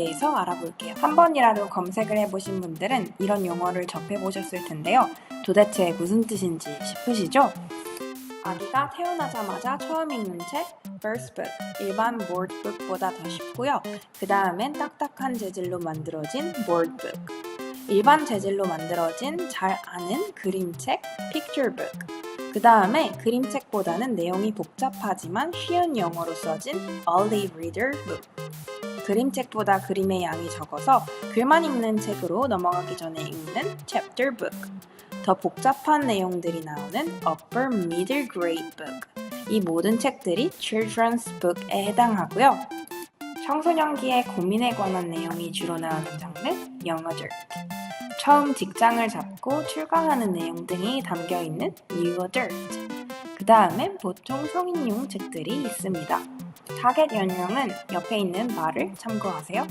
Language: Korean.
대해서 알아볼게요. 한 번이라도 검색을 해보신 분들은 이런 용어를 접해보셨을 텐데요. 도대체 무슨 뜻인지 싶으시죠? 아기가 태어나자마자 처음 읽는 책 First Book 일반 Board Book보다 더 쉽고요. 그 다음엔 딱딱한 재질로 만들어진 Board Book 일반 재질로 만들어진 잘 아는 그림책 Picture Book 그 다음에 그림책보다는 내용이 복잡하지만 쉬운 영어로 써진 Olive Reader Book 그림책보다 그림의 양이 적어서 글만 읽는 책으로 넘어가기 전에 읽는 Chapter Book 더 복잡한 내용들이 나오는 Upper Middle Grade Book. 이 모든 책들이 Children's Book에 해당하고요. 청소년기의 고민에 관한 내용이 주로 나오는 장르 Adult. 처음 직장을 잡고 출가하는 내용 등이 담겨 있는 New Adult. 그 다음엔 보통 성인용 책들이 있습니다. 타겟 연령은 옆에 있는 말을 참고하세요.